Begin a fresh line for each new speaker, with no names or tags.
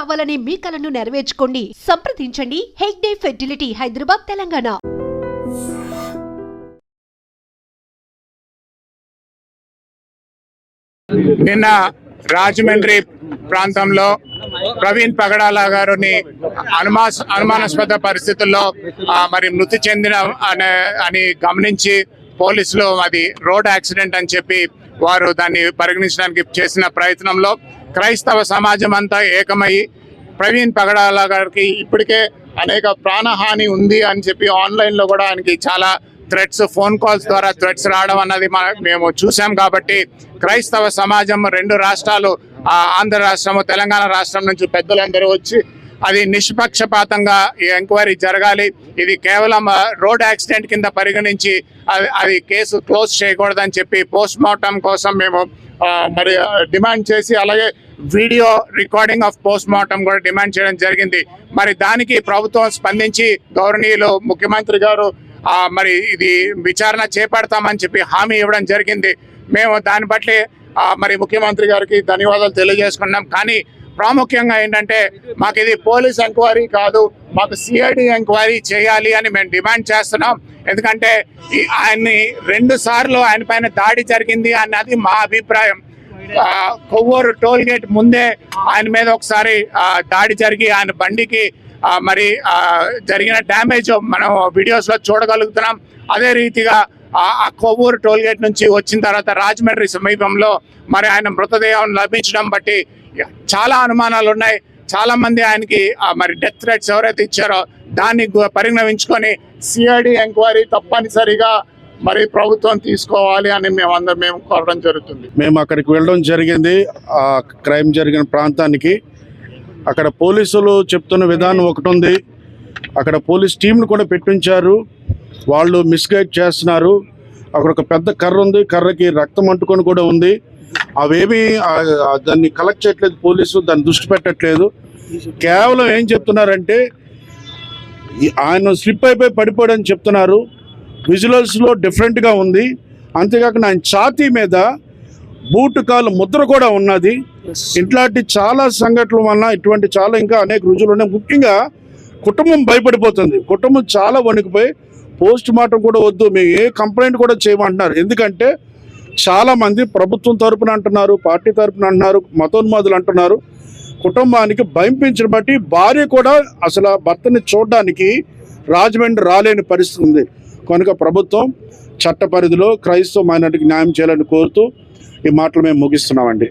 కావాలనే మీ కలను నెరవేర్చుకోండి. సంప్రదించండి. హెగ్డే ఫెర్టిలిటీ హైదరాబాద్ తెలంగాణ.
నిన్న రాజమండ్రి ప్రాంతంలో ప్రవీణ్ పగడాల గారిని అనుమాస్ అనుమానాస్పద పరిస్థితుల్లో మరి మృతి చెందిన అనే అని గమనించి పోలీసులు అది రోడ్ యాక్సిడెంట్ అని చెప్పి వారు దాన్ని పరిగణించడానికి చేసిన ప్రయత్నంలో క్రైస్తవ సమాజం అంతా ఏకమై ప్రవీణ్ పగడాల గారికి ఇప్పటికే అనేక ప్రాణహాని ఉంది అని చెప్పి ఆన్లైన్లో కూడా ఆయనకి చాలా థ్రెడ్స్ ఫోన్ కాల్స్ ద్వారా థ్రెడ్స్ రావడం అన్నది మేము చూసాం కాబట్టి క్రైస్తవ సమాజం రెండు రాష్ట్రాలు ఆ, ఆంధ్ర రాష్ట్రము తెలంగాణ రాష్ట్రం నుంచి పెద్దలందరూ వచ్చి అది నిష్పక్షపాతంగా ఈ ఎంక్వైరీ జరగాలి. ఇది కేవలం రోడ్ యాక్సిడెంట్ కింద పరిగణించి అది అది కేసు క్లోజ్ చేయకూడదని చెప్పి పోస్ట్ మార్టం కోసం మేము మరి డిమాండ్ చేసి అలాగే video recording of post mortem కూడా డిమాండ్ చేయడం జరిగింది. మరి దానికి ప్రభుత్వం స్పందించి గౌరవనీయులు ముఖ్యమంత్రి గారు మరి ఇది విచారణ చేపడతామని చెప్పి హామీ ఇవ్వడం జరిగింది. మేము దాన్ని బట్టి మరి ముఖ్యమంత్రి గారికి ధన్యవాదాలు తెలియజేసుకున్నాం. కానీ ప్రాముఖ్యంగా ఏంటంటే మాకు ఇది పోలీస్ ఎంక్వైరీ కాదు మాకు సిఐడి ఎంక్వైరీ చేయాలి అని మేము డిమాండ్ చేస్తున్నాం. ఎందుకంటే ఆయన్ని రెండు సార్లు ఆయన పైన దాడి జరిగింది అన్నది మా అభిప్రాయం. కొవ్వూరు టోల్ గేట్ ముందే ఆయన మీద ఒకసారి దాడి జరిగి ఆయన బండికి మరి జరిగిన డ్యామేజ్ మనం వీడియోస్లో చూడగలుగుతున్నాం. అదే రీతిగా ఆ కొవ్వూరు టోల్ గేట్ నుంచి వచ్చిన తర్వాత రాజమండ్రి సమీపంలో మరి ఆయన మృతదేహం లభించడం బట్టి చాలా అనుమానాలు ఉన్నాయి చాలా మంది ఆయనకి మరి డెత్ థ్రెట్స్ ఎవరైతే ఇచ్చారో దాన్ని పరిగణించుకొని సిఐడి ఎంక్వైరీ తప్పనిసరిగా మరి ప్రభుత్వం తీసుకోవాలి అని మేము అందరం మేము కోరడం జరుగుతుంది.
మేము అక్కడికి వెళ్ళడం జరిగింది. ఆ క్రైమ్ జరిగిన ప్రాంతానికి. అక్కడ పోలీసులు చెప్తున్న విధానం ఒకటి ఉంది. అక్కడ పోలీస్ టీంను కూడా పెట్టించారు. వాళ్ళు మిస్గైడ్ చేస్తున్నారు. అక్కడ ఒక పెద్ద కర్ర ఉంది. కర్రకి రక్తం అంటుకొని కూడా ఉంది. అవేమి దాన్ని కలెక్ట్ చేయట్లేదు పోలీసు. దాన్ని దృష్టి పెట్టట్లేదు. కేవలం ఏం చెప్తున్నారంటే ఆయన స్లిప్ అయిపోయి పడిపోయాడని చెప్తున్నారు. విజువల్స్లో డిఫరెంట్గా ఉంది. అంతేకాకుండా ఆయన ఛాతీ మీద బూటు కాలు ముద్ర కూడా ఉన్నది. ఇట్లాంటి చాలా సంఘటనల వలన ఇటువంటి చాలా ఇంకా అనేక రుజువులు ఉన్నాయి. ముఖ్యంగా కుటుంబం భయపడిపోతుంది. కుటుంబం చాలా వణికిపోయి పోస్ట్ మార్టం కూడా వద్దు. మేము ఏ కంప్లైంట్ కూడా చేయమంటున్నారు. ఎందుకంటే చాలా మంది ప్రభుత్వం తరపున అంటున్నారు పార్టీ తరపున అంటున్నారు మతోన్మాదులు అంటున్నారు. కుటుంబానికి భయంపించిన బట్టి భార్య కూడా అసలు ఆ భర్తని చూడడానికి రాజమండ్రి రాలేని పరిస్థితి ఉంది. కనుక ప్రభుత్వం చట్ట పరిధిలో క్రైస్తవ మైనార్టీకి న్యాయం చేయాలని కోరుతూ ఈ మాటలు మేము ముగిస్తున్నామండి.